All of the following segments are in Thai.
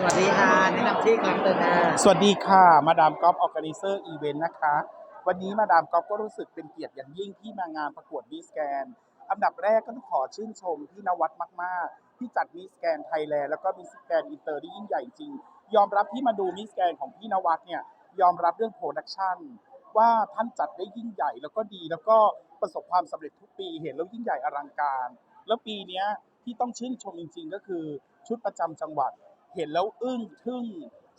สวัสดีค่ะแนะนำชื่อครั้งหนึ่งค่ะสวัสดีค่ะ มาดามกอล์ฟออแกนิเซอร์อีเวนต์นะคะ วันนี้มาดามกอล์ฟก็รู้สึกเป็นเกียรติอย่างยิ่งที่มางานประกวดมิสแกนอันดับแรกก็ต้องขอชื่นชมพี่นวัดมาก ๆ ที่จัดมิสแกนไทยแลนด์แล้วก็มิสแกนอินเตอร์ที่ยิ่งใหญ่จริง ยอมรับที่มาดูมิสแกนของพี่นวัดเนี่ยยอมรับเรื่องโปรดักชันว่าท่านจัดได้ยิ่งใหญ่แล้วก็ดี แล้วก็ประสบความสำเร็จทุกปีเห็นแล้วยิ่งใหญ่อลังการ แล้วปีนี้ที่ต้องชื่นชมจริง ๆ ก็คือชุดประจำจังหวัด เห็นแล้วอึ้งทึ่ง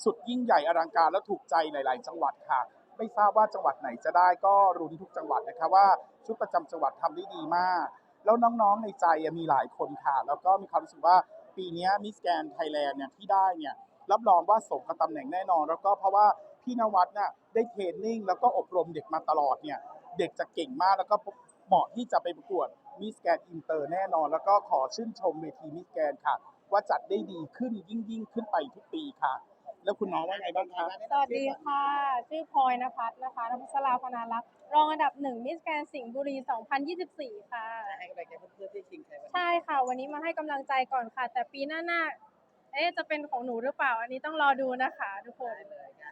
สุดยิ่งใหญ่อลังการและถูกใจหลาย ๆ จังหวัดค่ะ ไม่ทราบว่าจังหวัดไหนจะได้ก็รุนทุกจังหวัดนะคะว่าชุดประจำจังหวัดทำได้ดีมาก แล้วน้อง ๆ ในใจมีหลายคนค่ะ แล้วก็มีความรู้สึกว่าปีนี้มิสแกนไทยแลนด์เนี่ยที่ได้เนี่ยรับรองว่าสมกับตำแหน่งแน่นอน แล้วก็เพราะว่าพี่นวัดน่ะได้เทรนนิ่งแล้วก็อบรมเด็กมาตลอดเนี่ยเด็กจะเก่งมากแล้วก็เหมาะที่จะไปประกวดมิสแกนอินเตอร์แน่นอน แล้วก็ขอชื่นชมเวทีมิสแกนค่ะ ว่าจัดได้ดีขึ้นยิ่งยิ่งๆขึ้นไปทุกปีค่ะ แล้วคุณน้องว่าไงบ้างคะสวัสดีค่ะ ชื่อพลอยนภัสนะคะนภัสราพนารักษ์รองอันดับหนึ่งมิสแกรนสิงห์บุรี 2024 ค่ะให้กำลังใจเพื่อนๆที่ชิงชัยวันนี้ใช่ค่ะ วันนี้มาให้กำลังใจก่อนค่ะ แต่ปีหน้าหน้าเอ๊ะจะเป็นของหนูหรือเปล่า อันนี้ต้องรอดูนะคะ ทุกคน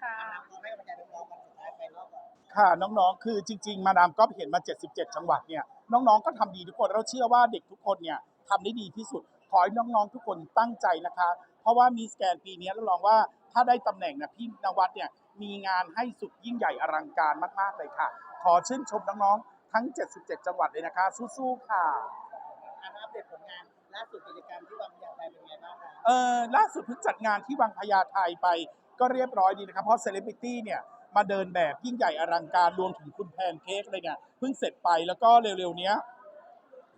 ค่ะน้องให้กำลังใจน้องๆวันสุดท้ายไปรอบก่อนค่ะน้องๆ คือจริง ๆ มาดามก็เห็นมา 77 จังหวัดเนี่ย น้องๆ ก็ทำดีทุกคน เราเชื่อว่าเด็กทุกคนเนี่ยทำได้ดีที่สุด ขอให้น้องๆทุกคนตั้งใจนะคะ เพราะว่ามีสแกนปีนี้รับรองว่าถ้าได้ตำแหน่งนะพี่นวัดเนี่ยมีงานให้สุดยิ่งใหญ่อลังการมากๆเลยค่ะ ขอชื่นชมน้องๆทั้ง 77 จังหวัดเลยนะคะ สู้ๆค่ะอันอัปเดตผลงานล่าสุดกิจกรรมที่วังยาไทยเป็นไงบ้างคะเออล่าสุดเพิ่งจัดงานที่วังพญาไทไปก็เรียบร้อยดีนะครับ เพราะเซเลบริตี้เนี่ยมาเดินแบบยิ่งใหญ่อลังการรวมถึงคุณแพนเค้กเลยเนี่ยเพิ่งเสร็จไปแล้วก็เร็วๆเนี้ย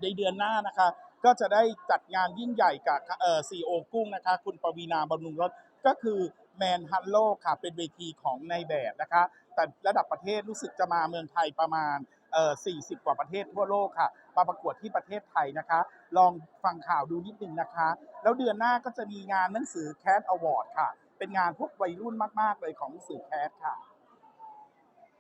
ในเดือนหน้านะคะ ก็จะได้จัดงานยิ่งใหญ่กับเอ่อซีโอกุ้งนะคะ คุณปวีนาบำรุงรสก็คือแมนฮันโลค่ะ เป็นเวทีของในายแบบนะคะ แต่ระดับประเทศรู้สึกจะมาเมืองไทยประมาณเอ่อ40 กว่าประเทศทั่วโลกค่ะ มาประกวดที่ประเทศไทยนะคะ ลองฟังข่าวดูนิดนึงนะคะ แล้วเดือนหน้าก็จะมีงานหนังสือแค t อวอร์ดค่ะ เป็นงานพวกวัยรุ่นมาก ๆ เลยของหนังสือแค t ค่ะ